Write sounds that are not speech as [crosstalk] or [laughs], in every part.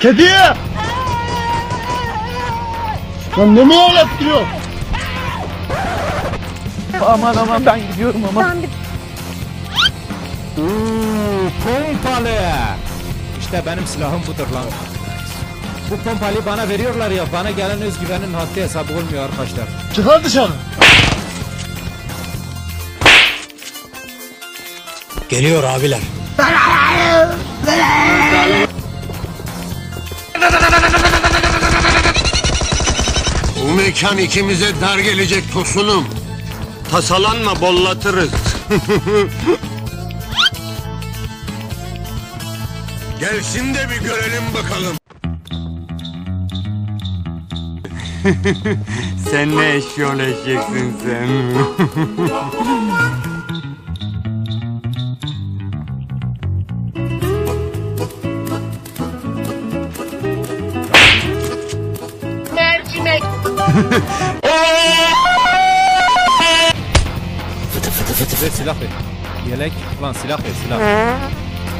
Kediye! Lan ne mi ağlattırıyor? Aman aman ben gidiyorum ama. Ben bir Pompalı. İşte benim silahım budur lan. Bu pompalıyı bana veriyorlar ya bana gelen özgüvenin haddi hesabı olmuyor arkadaşlar. Çıkar dışarı. Geliyor abiler. Mekan ikimize dar gelecek tosunum. Tasalanma bollatırız. [laughs] Gelsin de bir görelim bakalım. [laughs] sen ne eşyol eşeksin sen. [laughs] Ver silah ver. Yelek lan silah ver silah.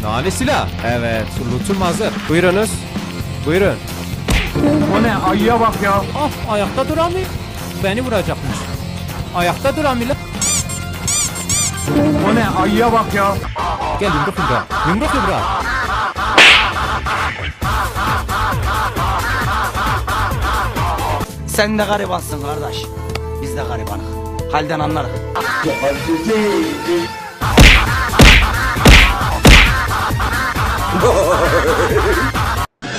Nali silah. Evet lootum hazır. Buyurunuz. Buyurun. O ne ayıya bak ya. Of ayakta duramıyor. Beni vuracakmış. Ayakta duramıyor. O ne ayıya bak ya. Gel yumruk yumruğa. Yumruk yumruğa. Sen de garibansın kardeş. Biz de garibanız. Halden anlarız.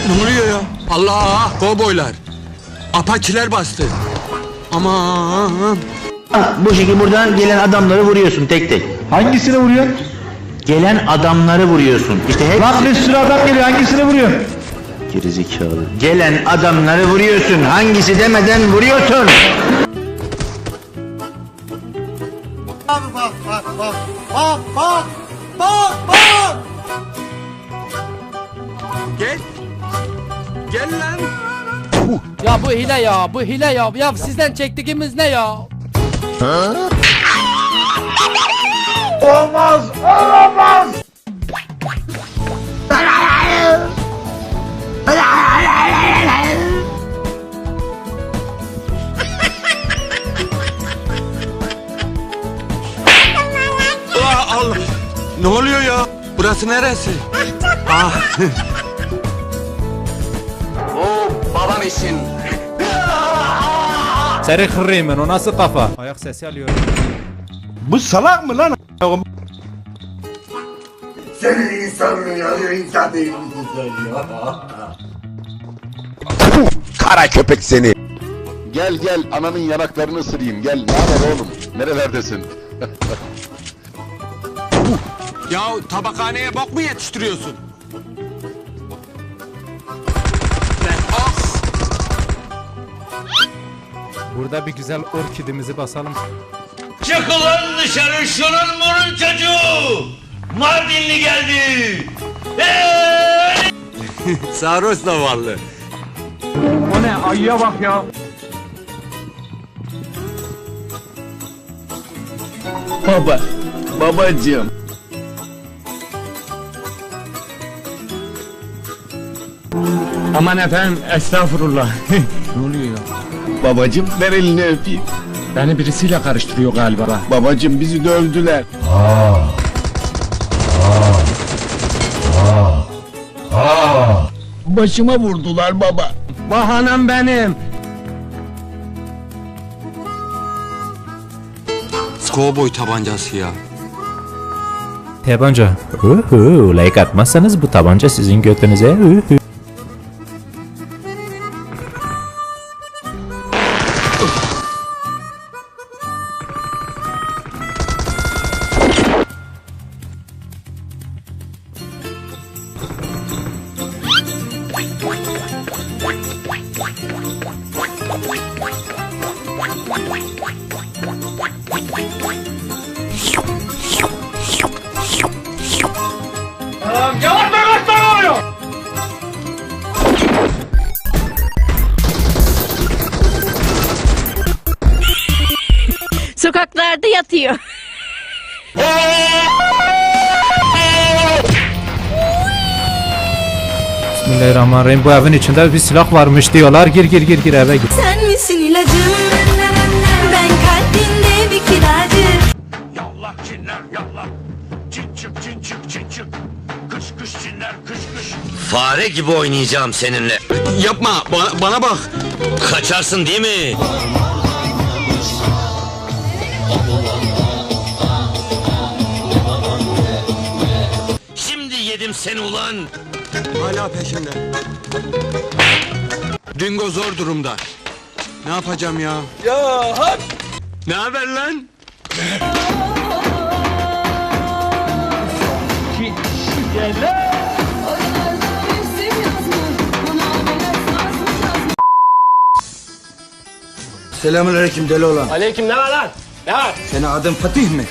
Ne oluyor ya? Allah! Kovboylar. Apaçiler bastı. Aman! Bu şekilde buradan gelen adamları vuruyorsun tek tek. Hangisini vuruyorsun? Gelen adamları vuruyorsun. İşte hep Lan bir sürü adam geliyor hangisini vuruyorsun? Gerizekalı. Gelen adamları vuruyorsun. Hangisi demeden vuruyorsun. Gel. Gel lan. Ya bu hile ya, bu hile ya. Ya sizden çektiğimiz ne ya? Allah Allah. Ne oluyor ya? Burası neresi? ah. Babam için. Seri kırıyım o nasıl kafa? Ayak sesi alıyorum. Bu salak mı lan? Senin insan mı ya? İnsan değil misin sen ya? Kara köpek seni. Gel gel ananın yanaklarını ısırayım gel. Ne haber oğlum? Nerelerdesin? [laughs] Ya tabakhaneye bok mu yetiştiriyorsun? Burada bir güzel orkidimizi basalım. Çık ulan dışarı şunun burun çocuğu. Mardinli geldi. Hey! [laughs] Sarhoş zavallı. O ne ayıya bak ya. Baba. Babacığım. Aman efendim estağfurullah. [laughs] ne oluyor ya? Babacım ver elini öpeyim. Beni birisiyle karıştırıyor galiba. Babacım bizi dövdüler. Başıma vurdular baba. Bahanam benim. Kovboy tabancası ya. Tabanca. Uhu, like atmazsanız bu tabanca sizin götünüze. Uhu. Yatıyor. Bismillahirrahmanirrahim. Bu evin içinde bir silah varmış diyorlar. Gir gir gir gir eve gir. Sen misin ilacım? Ben kalbinde bir kiracı. Yallah cinler yallah. Cin çık cin çık cin çık. Kış kış cinler kış kış. Fare gibi oynayacağım seninle. Yapma bana, bana bak. Kaçarsın değil mi? Seni ulan. Hala peşimde. Dingo zor durumda. Ne yapacağım ya? Ya hak. Ne haber lan? Selamünaleyküm deli olan. Aleyküm ne var lan? Ne var? Senin adın Fatih mi?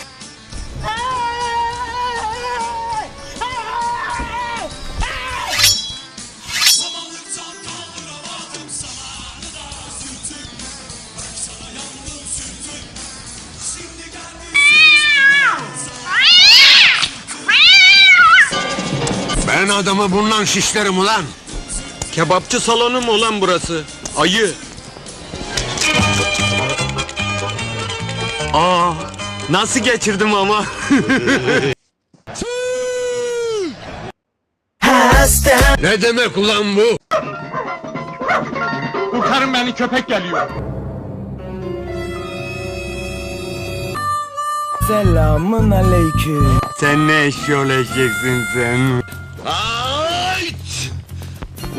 Adamı bundan şişlerim ulan. Kebapçı salonu mu ulan burası? Ayı. Aa, nasıl geçirdim ama? [laughs] ne demek ulan bu? Kurtarın beni köpek geliyor. Selamun aleyküm. Sen ne eşyol eşeksin sen?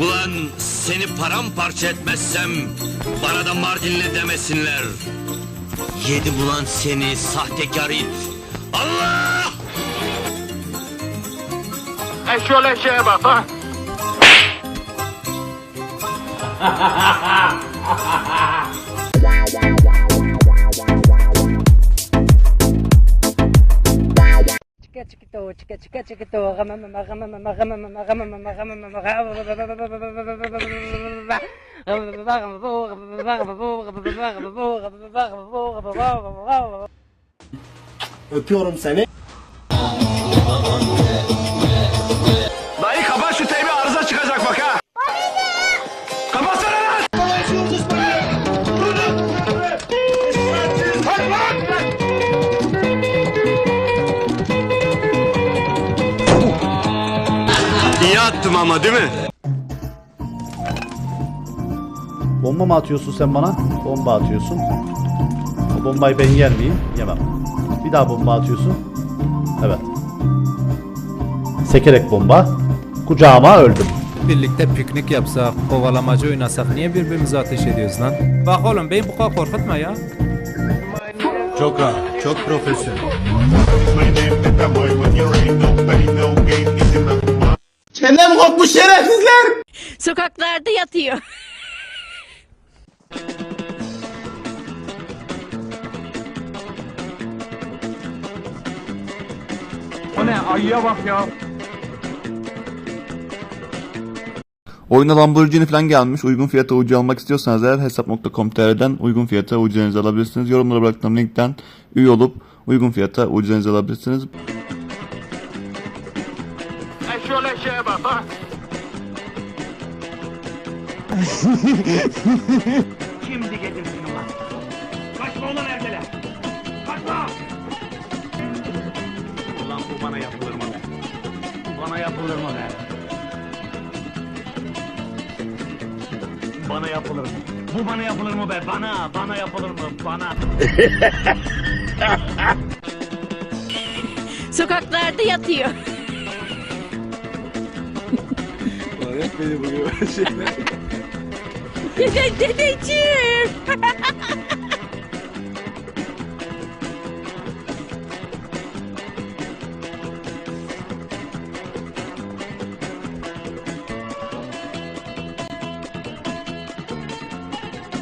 Ulan seni paramparça etmezsem bana da Mardinli demesinler. Yedi bulan seni sahtekar it. Allah! Eşyol eşeğe bak ha. [laughs] Çıka çıkito, çıka çıka çıkito, gamamama, gamamama, gamamama, gamamama, gamamama, gamamama. Öpüyorum seni. Ama değil mi? Bomba mı atıyorsun sen bana? Bomba atıyorsun. O bombayı ben yer miyim? Yemem. Bir daha bomba atıyorsun. Evet. Sekerek bomba. Kucağıma öldüm. Birlikte piknik yapsak, kovalamacı oynasak niye birbirimize ateş ediyoruz lan? Bak oğlum beni bu kadar korkutma ya. Çok rahat. Çok profesyonel. Senden korkmuş şerefsizler. Sokaklarda yatıyor. O ne ayıya bak ya. Oyuna Lamborghini falan gelmiş. Uygun fiyata ucu almak istiyorsanız eğer hesap.com.tr'den uygun fiyata ucularınızı alabilirsiniz. Yorumlara bıraktığım linkten üye olup uygun fiyata ucularınızı alabilirsiniz. Ha. [laughs] Şimdi getirsin ulan. Kaçma ulan evdeler. Kaçma! Ulan bu bana yapılır mı? Bu bana yapılır mı be? Bana yapılır mı? Bu bana yapılır mı be? Bana, bana yapılır mı? Bana. Sokaklarda yatıyor. Dede- [laughs] [laughs] Dedeciğim. [laughs]